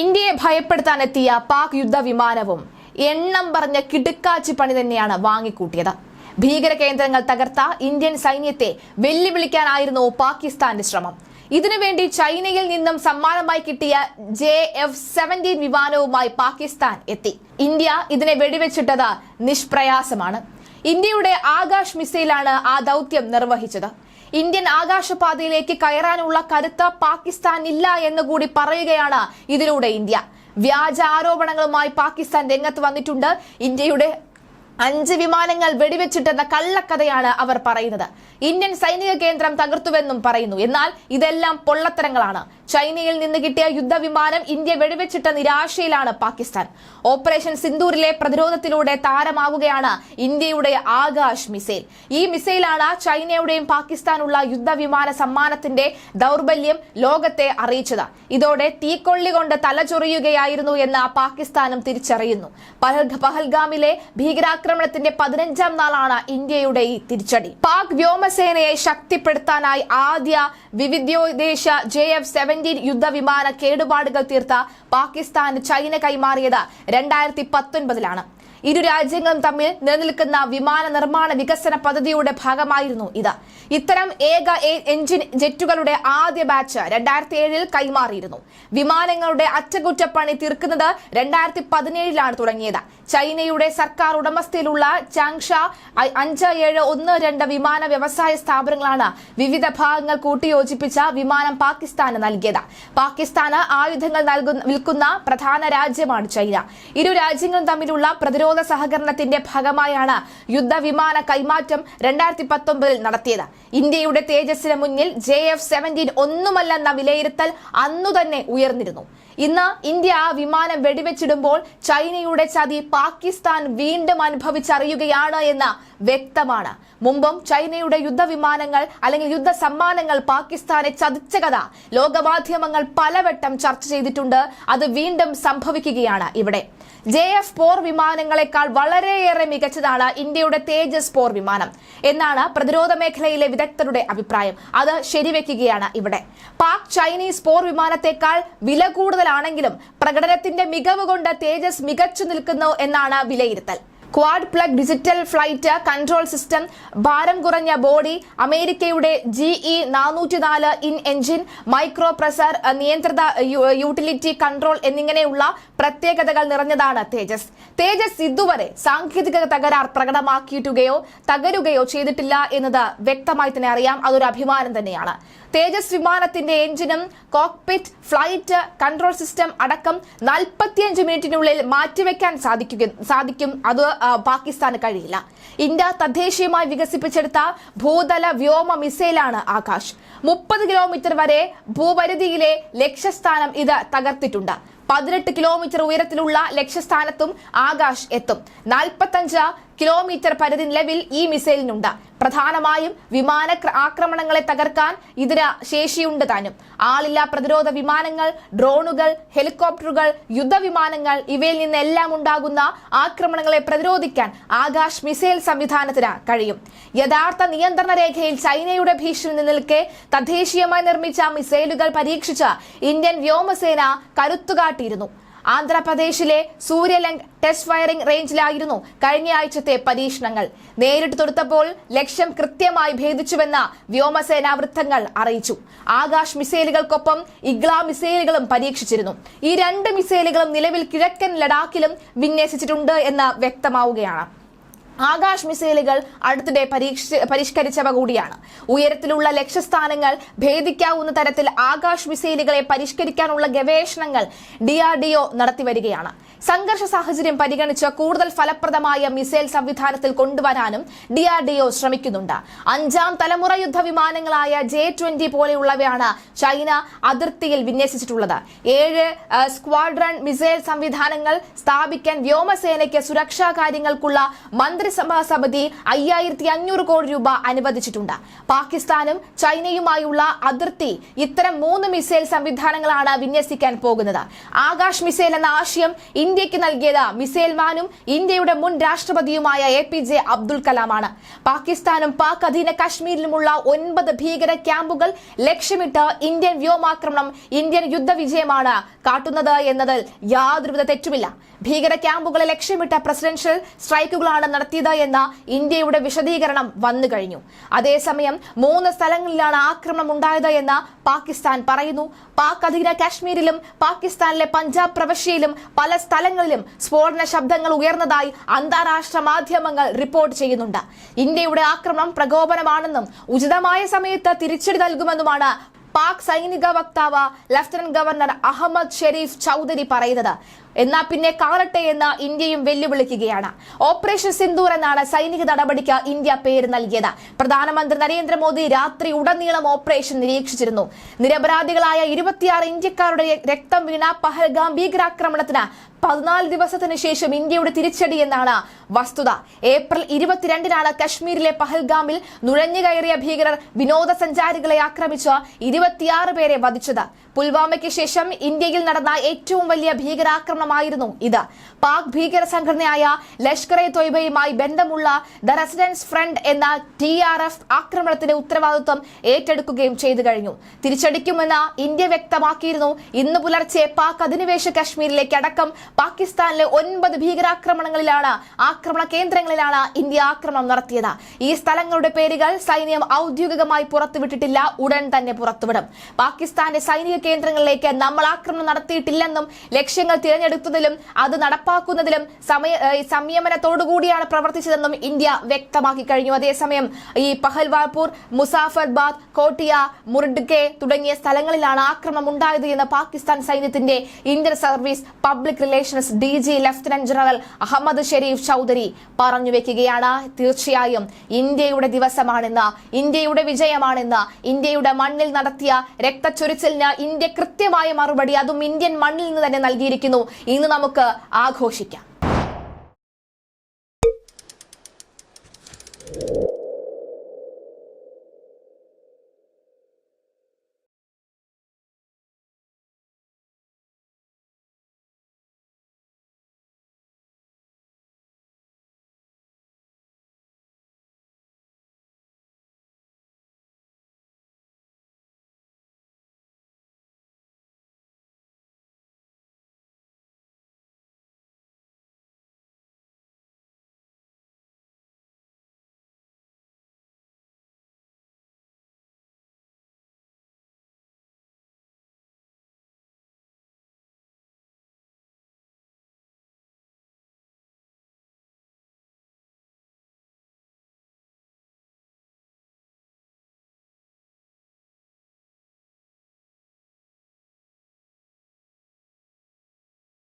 ഇന്ത്യയെ ഭയപ്പെടുത്താനെത്തിയ പാക് യുദ്ധവിമാനവും എണ്ണം പറഞ്ഞ കിടുക്കാച്ചി പണി തന്നെയാണ് വാങ്ങിക്കൂട്ടിയത്. ഭീകര കേന്ദ്രങ്ങൾ തകർത്ത ഇന്ത്യൻ സൈന്യത്തെ വെല്ലുവിളിക്കാനായിരുന്നു പാകിസ്ഥാന്റെ ശ്രമം. ഇതിനുവേണ്ടി ചൈനയിൽ നിന്നും സമ്മാനമായി കിട്ടിയ ജെ എഫ് സെവന്റീൻ വിമാനവുമായി പാകിസ്ഥാൻ എത്തി. ഇന്ത്യ ഇതിനെ വെടിവെച്ചിട്ടത് നിഷ്പ്രയാസമാണ്. ഇന്ത്യയുടെ ആകാശ് മിസൈലാണ് ആ ദൗത്യം നിർവഹിച്ചത്. ഇന്ത്യൻ ആകാശപാതയിലേക്ക് കയറാനുള്ള കരുത്ത് പാകിസ്ഥാൻ ഇല്ല എന്ന് കൂടി പറയുകയാണ് ഇതിലൂടെ ഇന്ത്യ. വ്യാജ ആരോപണങ്ങളുമായി പാകിസ്ഥാൻ രംഗത്ത് വന്നിട്ടുണ്ട്. ഇന്ത്യയുടെ അഞ്ച് വിമാനങ്ങൾ വെടിവെച്ചിട്ടെന്ന കള്ളക്കഥയാണ് അവർ പറയുന്നത്. ഇന്ത്യൻ സൈനിക കേന്ദ്രം തകർത്തുവെന്നും പറയുന്നു. എന്നാൽ ഇതെല്ലാം പൊള്ളത്തരങ്ങളാണ്. ചൈനയിൽ നിന്ന് കിട്ടിയ യുദ്ധവിമാനം ഇന്ത്യ വെടിവെച്ചിട്ട നിരാശയിലാണ് പാകിസ്ഥാൻ. ഓപ്പറേഷൻ സിന്ദൂരിലെ പ്രതിരോധത്തിലൂടെ താരമാവുകയാണ് ഇന്ത്യയുടെ ആകാശ് മിസൈൽ. ഈ മിസൈലാണ് ചൈനയുടെയും പാകിസ്ഥാനുള്ള യുദ്ധവിമാന സമ്മാനത്തിന്റെ ദൗർബല്യം ലോകത്തെ അറിയിച്ചത്. ഇതോടെ തീക്കൊള്ളി കൊണ്ട് തലചൊറിയുകയായിരുന്നു എന്ന് പാകിസ്ഥാനും തിരിച്ചറിയുന്നു. പഹൽഗാമിലെ പഹൽഗാമിലെ ഭീകരാക്രമണത്തിന്റെ പതിനഞ്ചാം നാളാണ് ഇന്ത്യയുടെ ഈ തിരിച്ചടി. പാക് വ്യോമസേനയെ ശക്തിപ്പെടുത്താനായി ആദ്യ വിവിധോദ്ദേശ ജെ എഫ് സെവന്റീൻ യുദ്ധവിമാന കേടുപാടുകൾ തീർത്ത പാകിസ്ഥാന് ചൈന കൈമാറിയത് രണ്ടായിരത്തി പത്തൊൻപതിലാണ്. ഇരു രാജ്യങ്ങളും തമ്മിൽ നിലനിൽക്കുന്ന വിമാന നിർമ്മാണ വികസന പദ്ധതിയുടെ ഭാഗമായിരുന്നു ഇത്. ഇത്തരം ഏക എഞ്ചിൻ ജെറ്റുകളുടെ ആദ്യ ബാച്ച് രണ്ടായിരത്തി ഏഴിൽ കൈമാറിയിരുന്നു. വിമാനങ്ങളുടെ അറ്റകുറ്റപ്പണി തീർക്കുന്നത് രണ്ടായിരത്തി പതിനേഴിലാണ് തുടങ്ങിയത്. ചൈനയുടെ സർക്കാർ ഉടമസ്ഥയിലുള്ള ചാങ്ഷ അഞ്ച് ഏഴ് ഒന്ന് രണ്ട് വിമാന വ്യവസായ സ്ഥാപനങ്ങളാണ് വിവിധ ഭാഗങ്ങൾ കൂട്ടിയോജിപ്പിച്ച വിമാനം പാകിസ്ഥാന് നൽകിയത്. പാകിസ്ഥാന് ആയുധങ്ങൾ നൽകുന്ന വിൽക്കുന്ന പ്രധാന രാജ്യമാണ് ചൈന. ഇരു രാജ്യങ്ങളും തമ്മിലുള്ള പ്രതിരോധ സഹകരണത്തിന്റെ ഭാഗമായാണ് യുദ്ധവിമാന കൈമാറ്റം രണ്ടായിരത്തി പത്തൊമ്പതിൽ നടത്തിയത്. ഇന്ത്യയുടെ തേജസ്സിന് മുന്നിൽ ജെ എഫ് സെവന്റീൻ ഒന്നുമല്ലെന്ന വിലയിരുത്തൽ അന്നു തന്നെ ഉയർന്നിരുന്നു. ഇന്ന് ഇന്ത്യ ആ വിമാനം വെടിവെച്ചിടുമ്പോൾ ചൈനയുടെ ചതി പാകിസ്ഥാൻ വീണ്ടും അനുഭവിച്ചറിയുകയാണ് എന്ന് വ്യക്തമാണ്. മുമ്പും ചൈനയുടെ യുദ്ധവിമാനങ്ങൾ അല്ലെങ്കിൽ യുദ്ധ സമ്മാനങ്ങൾ പാകിസ്ഥാനെ ചതിച്ച കഥ ലോകമാധ്യമങ്ങൾ പലവട്ടം ചർച്ച ചെയ്തിട്ടുണ്ട്. അത് വീണ്ടും സംഭവിക്കുകയാണ് ഇവിടെ. ജെ എഫ് പോർ വിമാനങ്ങളെക്കാൾ വളരെയേറെ മികച്ചതാണ് ഇന്ത്യയുടെ തേജസ് പോർ വിമാനം എന്നാണ് പ്രതിരോധ മേഖലയിലെ വിദഗ്ധരുടെ അഭിപ്രായം. അത് ശരിവെക്കുകയാണ് ഇവിടെ. പാക് ചൈനീസ് പോർ വിമാനത്തെക്കാൾ വില കൂടുതലാണെങ്കിലും പ്രകടനത്തിന്റെ മികവ് കൊണ്ട് തേജസ് മികച്ചു നിൽക്കുന്നു എന്നാണ് വിലയിരുത്തൽ. Quad plug digital flight control system ഭാരം കുറഞ്ഞ ബോഡി അമേരിക്കയുടെ ജിഇ നാനൂറ്റി നാല് ഇൻ എഞ്ചിൻ മൈക്രോ പ്രസർ നിയന്ത്രിത യൂട്ടിലിറ്റി കൺട്രോൾ എന്നിങ്ങനെയുള്ള പ്രത്യേകതകൾ നിറഞ്ഞതാണ് തേജസ്. തേജസ് ഇതുവരെ സാങ്കേതിക തകരാർ പ്രകടമാക്കിയിട്ടുകയോ തകരുകയോ ചെയ്തിട്ടില്ല എന്നത് വ്യക്തമായി തന്നെ അറിയാം. അതൊരു അഭിമാനം തന്നെയാണ്. തേജസ് വിമാനത്തിന്റെ എഞ്ചിനും കോക്പിറ്റ് ഫ്ലൈറ്റ് കൺട്രോൾ സിസ്റ്റം അടക്കം നാൽപ്പത്തിയഞ്ച് മിനിറ്റിനുള്ളിൽ മാറ്റിവെക്കാൻ സാധിക്കുക സാധിക്കും. അത് പാകിസ്ഥാന് കഴിയില്ല. ഇന്ത്യ തദ്ദേശീയമായി വികസിപ്പിച്ചെടുത്ത ഭൂതല വ്യോമ മിസൈലാണ് ആകാശ്. മുപ്പത് കിലോമീറ്റർ വരെ ഭൂപരിധിയിലെ ലക്ഷ്യസ്ഥാനം ഇത് തകർത്തിട്ടുണ്ട്. പതിനെട്ട് കിലോമീറ്റർ ഉയരത്തിലുള്ള ലക്ഷ്യസ്ഥാനത്തും ആകാശ് എത്തും. നാൽപ്പത്തഞ്ച് കിലോമീറ്റർ പരിധി നിലവിൽ ഈ മിസൈലിനുണ്ട്. പ്രധാനമായും വിമാന ആക്രമണങ്ങളെ തകർക്കാൻ ഇതിന് ശേഷിയുണ്ട് താനും. ആളില്ലാ പ്രതിരോധ വിമാനങ്ങൾ ഡ്രോണുകൾ ഹെലികോപ്റ്ററുകൾ യുദ്ധവിമാനങ്ങൾ ഇവയിൽ നിന്നെല്ലാം ഉണ്ടാകുന്ന ആക്രമണങ്ങളെ പ്രതിരോധിക്കാൻ ആകാശ് മിസൈൽ സംവിധാനത്തിന് കഴിയും. യഥാർത്ഥ നിയന്ത്രണ രേഖയിൽ ചൈനയുടെ ഭീഷണി നിൽക്കെ തദ്ദേശീയമായി നിർമ്മിച്ച മിസൈലുകൾ പരീക്ഷിച്ച് ഇന്ത്യൻ വ്യോമസേന കരുത്തുകാട്ടിയിരുന്നു. ആന്ധ്രാപ്രദേശിലെ സൂര്യലങ്ക് ടെസ്റ്റ് ഫയറിംഗ് റേഞ്ചിലായിരുന്നു കഴിഞ്ഞയാഴ്ചത്തെ പരീക്ഷണങ്ങൾ. നേരിട്ട് തൊടുത്തപ്പോൾ ലക്ഷ്യം കൃത്യമായി ഭേദിച്ചുവെന്ന് വ്യോമസേനാ വൃത്തങ്ങൾ അറിയിച്ചു. ആകാശ് മിസൈലുകൾക്കൊപ്പം ഇഗ്ല മിസൈലുകളും പരീക്ഷിച്ചിരുന്നു. ഈ രണ്ട് മിസൈലുകളും നിലവിൽ കിഴക്കൻ ലഡാക്കിലും വിന്യസിച്ചിട്ടുണ്ട് എന്ന് വ്യക്തമാവുകയാണ്. ആകാശ് മിസൈലുകൾ അടുത്തിടെ പരിഷ്കരിച്ചവ കൂടിയാണ്. ഉയരത്തിലുള്ള ലക്ഷ്യസ്ഥാനങ്ങൾ ഭേദിക്കാവുന്ന തരത്തിൽ ആകാശ് മിസൈലുകളെ പരിഷ്കരിക്കാനുള്ള ഗവേഷണങ്ങൾ ഡിആർഡിഒ നടത്തിവരികയാണ് സംഘർഷ സാഹചര്യം പരിഗണിച്ച് കൂടുതൽ ഫലപ്രദമായ മിസൈൽ സംവിധാനത്തിൽ കൊണ്ടുവരാനും ഡിആർഡിഒ ശ്രമിക്കുന്നുണ്ട്. അഞ്ചാം തലമുറ യുദ്ധവിമാനങ്ങളായ ജെ ട്വന്റി പോലെയുള്ളവയാണ് ചൈന അതിർത്തിയിൽ വിന്യസിച്ചിട്ടുള്ളത്. ഏഴ് സ്ക്വാഡ്രൺ മിസൈൽ സംവിധാനങ്ങൾ സ്ഥാപിക്കാൻ വ്യോമസേനയ്ക്ക് സുരക്ഷാ കാര്യങ്ങൾക്കുള്ള മന്ത്രിസഭാ സമിതി അയ്യായിരത്തി അഞ്ഞൂറ് കോടി രൂപ അനുവദിച്ചിട്ടുണ്ട്. പാകിസ്ഥാനും ചൈനയുമായുള്ള അതിർത്തി ഇത്തരം മൂന്ന് മിസൈൽ സംവിധാനങ്ങളാണ് വിന്യസിക്കാൻ പോകുന്നത്. ആകാശ് മിസൈൽ എന്ന ആശയം ഇന്ത്യയ്ക്ക് നൽകിയത് മിസൈൽ മാനും ഇന്ത്യയുടെ മുൻ രാഷ്ട്രപതിയുമായ എ പി ജെ അബ്ദുൽ കലാമാണ്. പാകിസ്ഥാനും പാക് അധീന കാശ്മീരിലുമുള്ള ഒൻപത് ഭീകര ക്യാമ്പുകൾ ലക്ഷ്യമിട്ട് ഇന്ത്യൻ വ്യോമാക്രമണം ഇന്ത്യൻ യുദ്ധവിജയമാണ് കാട്ടുന്നത് എന്നതിൽ യാതൊരുവിധ തെറ്റുമില്ല. ഭീകര ക്യാമ്പുകളെ ലക്ഷ്യമിട്ട പ്രസിഡൻഷ്യൽ സ്ട്രൈക്കുകളാണ് നടത്തിയത് എന്ന ഇന്ത്യയുടെ വിശദീകരണം വന്നു കഴിഞ്ഞു. അതേസമയം മൂന്ന് സ്ഥലങ്ങളിലാണ് ആക്രമണം ഉണ്ടായത് എന്ന് പാകിസ്ഥാൻ പറയുന്നു. പാക് അധീന കാശ്മീരിലും പാകിസ്ഥാനിലെ പഞ്ചാബ് പ്രവിശ്യയിലും പല സ്ഥലങ്ങളിലും സ്ഫോടന ശബ്ദങ്ങൾ ഉയർന്നതായി അന്താരാഷ്ട്ര മാധ്യമങ്ങൾ റിപ്പോർട്ട് ചെയ്യുന്നുണ്ട്. ഇന്ത്യയുടെ ആക്രമണം പ്രകോപനമാണെന്നും ഉചിതമായ സമയത്ത് തിരിച്ചടി നൽകുമെന്നുമാണ് പാക് സൈനിക വക്താവ് ലഫ്റ്റനന്റ് ഗവർണർ അഹമ്മദ് ഷെരീഫ് ചൌധരി പറയുന്നത്. എന്നാ പിന്നെ കാണട്ടെ എന്ന് ഇന്ത്യയും വെല്ലുവിളിക്കുകയാണ്. ഓപ്പറേഷൻ സിന്ദൂർ എന്നാണ് സൈനിക നടപടിക്ക് ഇന്ത്യ പേര് നൽകിയത്. പ്രധാനമന്ത്രി നരേന്ദ്രമോദി രാത്രി ഉടനീളം ഓപ്പറേഷൻ നിരീക്ഷിച്ചിരുന്നു. നിരപരാധികളായ ഇരുപത്തിയാറ് ഇന്ത്യക്കാരുടെ രക്തം വീണ പഹൽഗാം ഭീകരാക്രമണത്തിന് പതിനാല് ദിവസത്തിന് ശേഷം ഇന്ത്യയുടെ തിരിച്ചടി എന്നാണ് വസ്തുത. ഏപ്രിൽ ഇരുപത്തിരണ്ടിനാണ് കശ്മീരിലെ പഹൽഗാമിൽ നുഴഞ്ഞുകയറിയ ഭീകരർ വിനോദസഞ്ചാരികളെ ആക്രമിച്ച് ഇരുപത്തിയാറ് പേരെ വധിച്ചത്. പുൽവാമയ്ക്ക് ശേഷം ഇന്ത്യയിൽ നടന്ന ഏറ്റവും വലിയ ഭീകരാക്രമണമായിരുന്നു ഇത്. പാക് ഭീകര സംഘടനയായ ലഷ്കർ എ തൊയ്ബയുമായി ബന്ധമുള്ള ദ റെസിഡൻസ് ഫ്രണ്ട് എന്ന ടി ആർ എഫ് ആക്രമണത്തിന്റെ ഉത്തരവാദിത്വം ഏറ്റെടുക്കുകയും ചെയ്തു കഴിഞ്ഞു. തിരിച്ചടിക്കുമെന്ന് ഇന്ത്യ വ്യക്തമാക്കിയിരുന്നു ഇന്ന് പുലർച്ചെ പാക് അധിനിവേശ കശ്മീരിലേക്ക് അടക്കം പാകിസ്ഥാനിലെ ഒൻപത് ഭീകരാക്രമണങ്ങളിലാണ് ആക്രമണ കേന്ദ്രങ്ങളിലാണ് ഇന്ത്യ ആക്രമണം നടത്തിയത്. ഈ സ്ഥലങ്ങളുടെ പേരുകൾ സൈന്യം ഔദ്യോഗികമായി പുറത്തുവിട്ടിട്ടില്ല ഉടൻ തന്നെ പുറത്തുവിടും. പാകിസ്ഥാന്റെ സൈനിക കേന്ദ്രങ്ങളിലേക്ക് നമ്മൾ ആക്രമണം നടത്തിയിട്ടില്ലെന്നും ലക്ഷ്യങ്ങൾ തിരഞ്ഞെടുത്തതിലും അത് നടപ്പാക്കുന്നതിലും സമയ സംയമനത്തോടുകൂടിയാണ് പ്രവർത്തിച്ചതെന്നും ഇന്ത്യ വ്യക്തമാക്കി കഴിഞ്ഞു. അതേസമയം ഈ പഹൽവാർപൂർ മുസാഫർബാദ് കോട്ടിയ മുർഡ്കെ തുടങ്ങിയ സ്ഥലങ്ങളിലാണ് ആക്രമണം ഉണ്ടായത് എന്ന് പാകിസ്ഥാൻ സൈന്യത്തിന്റെ Indian service public relations D G lieutenant general Ahmed Sharif Chaudhry പറഞ്ഞു വെക്കുകയാണ്. തീർച്ചയായും ഇന്ത്യയുടെ ദിവസമാണെന്ന് ഇന്ത്യയുടെ വിജയമാണെന്ന് ഇന്ത്യയുടെ മണ്ണിൽ നടത്തിയ രക്തച്ചൊരിച്ചിലിന് ഇന്ത്യ കൃത്യമായ മറുപടി അതും ഇന്ത്യൻ മണ്ണിൽ നിന്ന് തന്നെ നൽകിയിരിക്കുന്നു. ഇന്ന് നമുക്ക് ആഘോഷിക്കാം.